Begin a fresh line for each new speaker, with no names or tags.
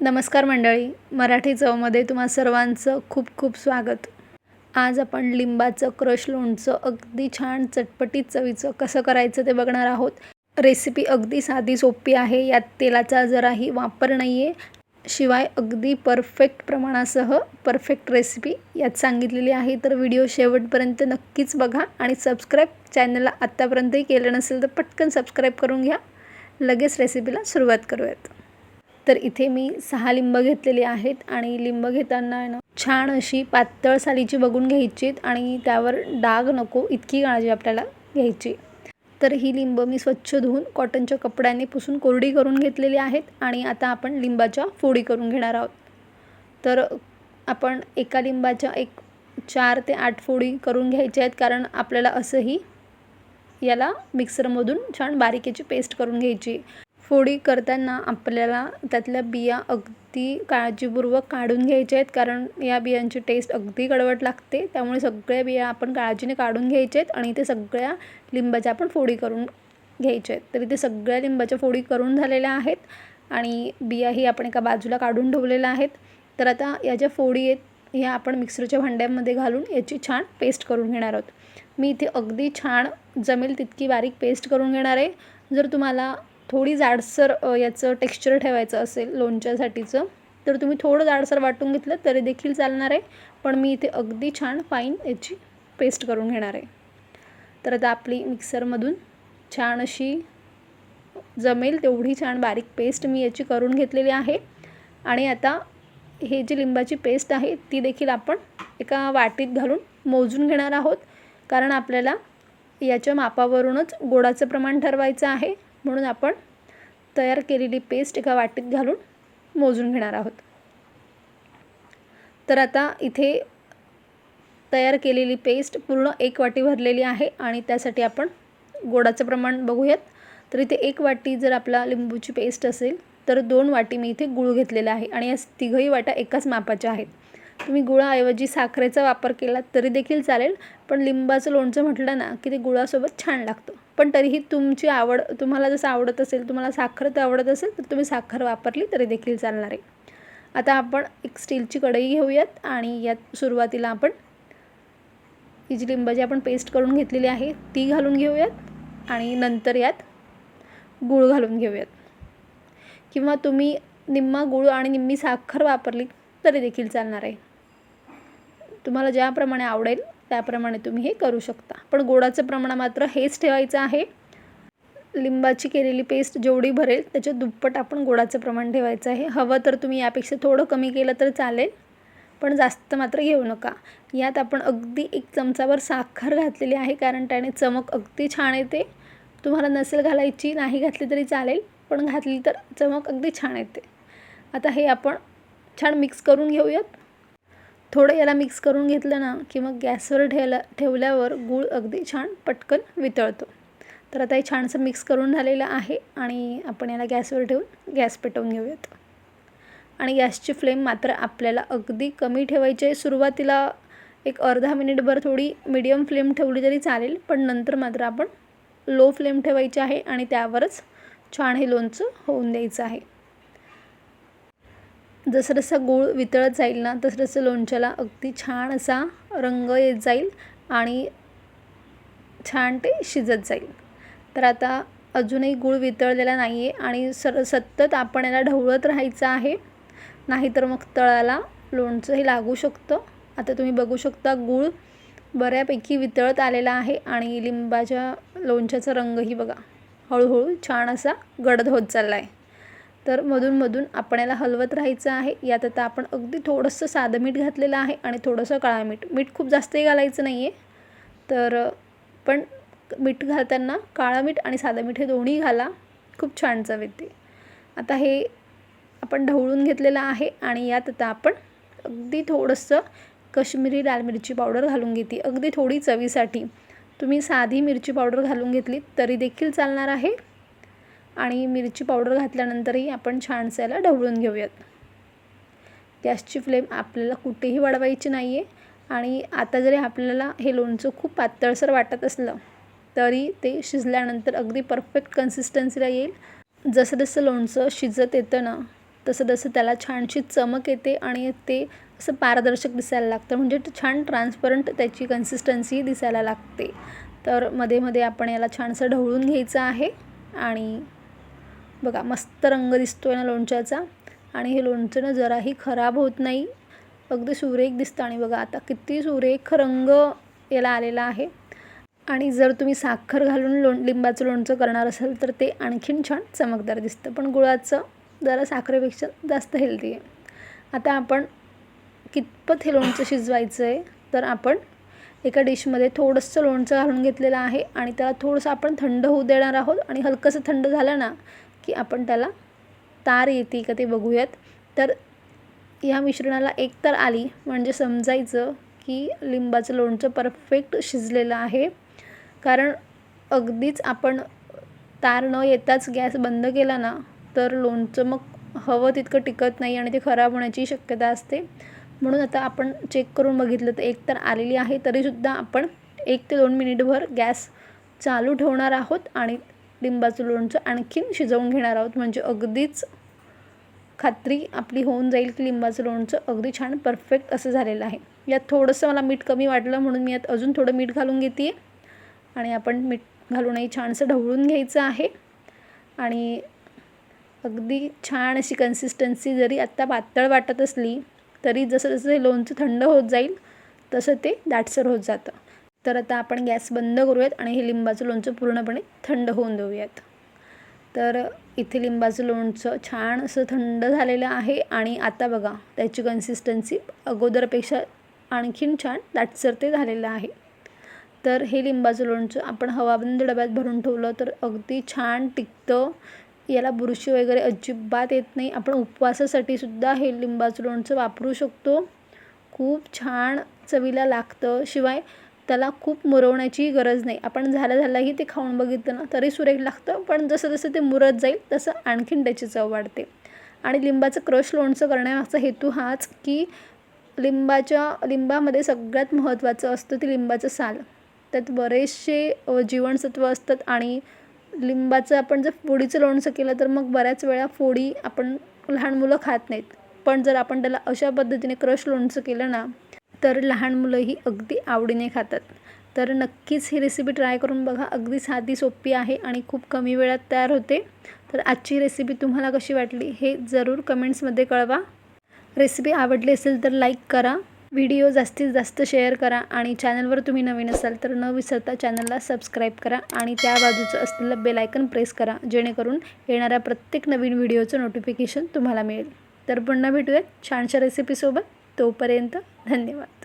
नमस्कार मंडळी मराठी चवमध्ये तुम्हा सर्वांचं खूप खूप स्वागत. आज आपण लिंबाचं क्रश लोणचं अगदी छान चटपटीत चवीचं कसं करायचं ते बघणार आहोत. रेसिपी अगदी साधी सोपी आहे यात तेलाचा जराही वापर नाही आहे शिवाय अगदी परफेक्ट प्रमाणासह परफेक्ट रेसिपी यात सांगितलेली आहे तर व्हिडिओ शेवटपर्यंत नक्कीच बघा आणि सबस्क्राईब चॅनलला आत्तापर्यंतही केलं नसेल तर पटकन सबस्क्राईब करून घ्या. लगेच रेसिपीला सुरुवात करूयात. तर इथे मी सहा लिंब घेतलेली आहेत आणि लिंब घेताना ना छान अशी पातळ सालीची बघून घ्यायची आणि त्यावर डाग नको इतकी काळजी आपल्याला घ्यायची तर ही लिंब मी स्वच्छ धुवून कॉटनच्या कपड्याने पुसून कोरडी करून घेतलेली आहेत आणि आता आपण लिंबाच्या फोडी करून घेणार आहोत. तर आपण एका लिंबाच्या एक चार ते आठ फोडी करून घ्यायच्या आहेत कारण आपल्याला असंही याला मिक्सरमधून छान बारीकेची पेस्ट करून घ्यायची फोडी करताना आपल्याला त्यातल्या बिया अगदी काळजीपूर्वक काढून घ्यायच्या आहेत. कारण या बियांची टेस्ट अगदी कडवट लागते. त्यामुळे सगळ्या बिया आपण काळजीने काढून घ्यायच्या आहेत आणि ते सगळ्या लिंबाच्या आपण फोडी करून घ्यायच्या आहेत. तर इथे सगळ्या लिंबाच्या फोडी करून झालेल्या आहेत आणि बियाही आपण एका बाजूला काढून ठेवलेल्या आहेत. तर आता या ज्या फोडी आहेत ह्या आपण मिक्सरच्या भांड्यामध्ये घालून याची छान पेस्ट करून घेणार आहोत. मी इथे अगदी छान जमेल तितकी बारीक पेस्ट करून घेणार आहे. जर तुम्हाला थोडी जाडसर याचं टेक्स्चर ठेवायचं असेल लोणच्यासाठीचं तर तुम्ही थोडं जाडसर वाटून घेतलं तरी देखील चालणार आहे. पण मी इथे अगदी छान फाईन याची पेस्ट करून घेणार आहे. तर आता आपली मिक्सरमधून छान अशी जमेल तेवढी छान बारीक पेस्ट मी याची करून घेतलेली आहे. आणि आता हे जी लिंबाची पेस्ट आहे ती देखील आपण एका वाटीत घालून मोजून घेणार आहोत. कारण आपल्याला याच्या मापावरूनच गोडाचं प्रमाण ठरवायचं आहे. म्हणून आपण तयार केलेली पेस्ट एका वाटीत घालून मोजून घेणार आहोत. तर आता इथे तयार केलेली पेस्ट पूर्ण एक वाटी भरलेली आहे आणि त्यासाठी आपण गोडाचं प्रमाण बघूयात. तर इथे एक वाटी जर आपला लिंबूची पेस्ट असेल तर दोन वाटी मी इथे गुळ घेतलेला आहे आणि या तिघही वाट्या एकाच मापाच्या आहेत. तुम्ही गुळाऐवजी साखरेचा वापर केला तरी देखील चालेल पण लिंबाचं लोणचं म्हटलं ना की ते गुळासोबत छान लागतं. पण तरीही तुमची आवड तुम्हाला जसं आवडत असेल तुम्हाला साखर तर आवडत असेल तर तुम्ही साखर वापरली तरी देखील चालणार आहे. आता आपण एक स्टीलची कढई घेऊयात आणि यात सुरुवातीला आपण ही जी लिंबाची आपण पेस्ट करून घेतलेली आहे ती घालून घेऊयात आणि नंतर यात गूळ घालून घेऊयात. किंवा तुम्ही निम्मा गूळ आणि निम्मी साखर वापरली तरी देखील चालणार आहे. तुम्हाला ज्याप्रमाणे आवडेल त्याप्रमाणे तुम्ही हे करू शकता. पण गोडाचं प्रमाण मात्र हेच ठेवायचं आहे. लिंबाची केलेली पेस्ट जेवढी भरेल त्याच्या दुप्पट आपण गोडाचं प्रमाण ठेवायचं आहे. हवं तर तुम्ही यापेक्षा थोडं कमी केलं तर चालेल पण जास्त मात्र घेऊ नका. यात आपण अगदी एक चमचाभर साखर घातलेली आहे कारण त्याने चमक अगदी छान येते. तुम्हाला नसेल घालायची नाही घातली तरी चालेल पण घातली तर चमक अगदी छान येते. आता हे आपण छान मिक्स करून घेऊयात. थोडं याला मिक्स करून घेतलं ना की मग गॅसवर ठेवला ठेवल्यावर गूळ अगदी छान पटकन वितळतो. तर आता हे छानसं मिक्स करून झालेलं आहे आणि आपण याला गॅसवर ठेवून गॅस पेटवून घेऊयात. आणि गॅसची फ्लेम मात्र आपल्याला अगदी कमी ठेवायची आहे. सुरुवातीला एक अर्धा मिनिटभर थोडी मीडियम फ्लेम ठेवली तरी चालेल पण नंतर मात्र आपण लो फ्लेम ठेवायची आहे आणि त्यावरच छान हे लोणचं होऊन द्यायचं आहे. जसं जसं गूळ वितळत जाईल ना तसं तसं लोणच्याला अगदी छान असा रंग येत जाईल आणि छान ते शिजत जाईल. तर आता अजूनही गूळ वितळलेला नाही आहे आणि सर सतत आपण याला ढवळत राहायचं आहे. नाहीतर मग तळाला लोणचं हे लागू शकतं. आता तुम्ही बघू शकता गूळ बऱ्यापैकी वितळत आलेला आहे आणि लिंबाच्या लोणच्याचा रंगही बघा. हळूहळू छान असा गडद होत चालला आहे तर मधूनमधून आपल्याला हलवत राहायचं आहे. यात आता आपण अगदी थोडंसं साधं मीठ घातलेलं आहे आणि थोडंसं काळा मीठ. मीठ खूप जास्तही घालायचं नाही आहे तर पण मीठ घालताना काळं मीठ आणि साधं मीठ हे दोन्ही घाला. खूप छान चव येते. आता हे आपण ढवळून घेतलेलं आहे आणि यात आता आपण अगदी थोडंसं कश्मीरी लाल मिरची पावडर घालून घेते. अगदी थोडी चवीसाठी. तुम्ही साधी मिरची पावडर घालून घेतली तरी देखील चालणार आहे. आणि मिरची पावडर घातल्यानंतरही आपण छानसे याला ढवळून घेऊयात. गॅसची फ्लेम आपल्याला कुठेही वाढवायची नाही आहे आणि आता जरी आपल्याला हे लोणचं खूप पातळसर वाटत असलं तरी ते शिजल्यानंतर अगदी परफेक्ट कन्सिस्टन्सीला येईल. जसं जसं लोणचं शिजत येतं ना तसं तसं त्याला छानशी चमक येते आणि ते असं पारदर्शक दिसायला लागतं. म्हणजे छान ट्रान्सपरंट त्याची कन्सिस्टन्सी दिसायला लागते. तर मध्ये मध्ये आपण याला छानसं ढवळून घ्यायचं आहे आणि बघा मस्त रंग दिसतो आहे ना लोणच्याचा. आणि हे लोणचं ना जराही खराब होत नाही. अगदी सुरेख दिसतं आणि बघा आता किती सुरेख रंग याला आलेला आहे. आणि जर तुम्ही साखर घालून लोण लिंबाचं लोणचं करणार असाल तर ते आणखीन छान चमकदार दिसतं. पण गुळाचं जरा साखरेपेक्षा जास्त हेल्दी आहे. आता आपण कितपत हे लोणचं शिजवायचं आहे तर आपण एका डिशमध्ये थोडंसं लोणचं घालून घेतलेलं आहे. आणि त्याला थोडंसं आपण थंड होऊ देणार आहोत. आणि हलकंसं थंड झालं ना की आपण त्याला तार येते का ते बघूयात. तर ह्या मिश्रणाला एक तर आली म्हणजे समजायचं की लिंबाचं लोणचं परफेक्ट शिजलेलं आहे. कारण अगदीच आपण तार न येताच गॅस बंद केला ना तर लोणचं मग हवं तितकं टिकत नाही आणि ते खराब होण्याची शक्यता असते. म्हणून आता आपण चेक करून बघितलं तर एक तर आलेली आहे तरीसुद्धा आपण एक ते दोन मिनिटभर गॅस चालू ठेवणार आहोत आणि लिंबाचं लोणचं आणखीन शिजवून घेणार आहोत. म्हणजे अगदीच खात्री आपली होऊन जाईल की लिंबाचं लोणचं अगदी छान परफेक्ट असं झालेलं आहे. यात थोडंसं मला मीठ कमी वाटलं म्हणून मी यात अजून थोडं मीठ घालून घेते. आणि आपण मीठ घालूनही छानसं ढवळून घ्यायचं आहे. आणि अगदी छान अशी कन्सिस्टन्सी जरी आत्ता पातळ वाटत असली तरी जसं जसं हे लोणचं थंड होत जाईल तसं ते दाटसर होत जातं. तर आता आपण गॅस बंद करूयात आणि हे लिंबाचं लोणचं पूर्णपणे थंड होऊन देऊयात. तर इथे लिंबाचं लोणचं छान असं थंड झालेलं आहे आणि आता बघा त्याची कन्सिस्टन्सी अगोदरपेक्षा आणखीन छान दाटसर ते झालेलं आहे. तर हे लिंबाचं लोणचं आपण हवाबंद डब्यात भरून ठेवलं तर अगदी छान टिकतं. याला बुरशी वगैरे अजिबात येत नाही. आपण उपवासासाठी सुद्धा हे लिंबाचं लोणचं वापरू शकतो. खूप छान चवीला लागतं. शिवाय त्याला खूप मुरवण्याची गरज नाही. आपण झालं झालंही ते खाऊन बघितलं ना तरी सुरेख लागतं. पण जसं जसं ते मुरत जाईल तसं आणखीन त्याची चव वाढते. आणि लिंबाचं क्रश लोणचं करण्यामागचा हेतू हाच की लिंबाच्या लिंबामध्ये सगळ्यात महत्त्वाचं असतं ते लिंबाचं साल. त्यात बरेचसे जीवनसत्व असतात आणि लिंबाचं आपण जर फोडीचं लोणचं केलं तर मग बऱ्याच वेळा फोडी आपण लहान मुलं खात नाहीत. पण जर आपण त्याला अशा पद्धतीने क्रश लोणचं केलं ना तर लहान मुलंही अगदी आवडीने खातात. तर नक्कीच ही रेसिपी ट्राय करून बघा. अगदी साधी सोपी आहे आणि खूप कमी वेळात तयार होते. तर आजची रेसिपी तुम्हाला कशी वाटली हे जरूर कमेंट्समध्ये कळवा. रेसिपी आवडली असेल तर लाईक करा. व्हिडिओ जास्तीत जास्त शेअर करा आणि चॅनलवर तुम्ही नवीन असाल तर न विसरता चॅनलला सबस्क्राईब करा आणि त्या बाजूचं असलेलं बेलायकन प्रेस करा जेणेकरून येणाऱ्या प्रत्येक नवीन व्हिडिओचं नोटिफिकेशन तुम्हाला मिळेल. तर पुन्हा भेटूयात छानशा रेसिपीसोबत तोपर्यंत धन्यवाद.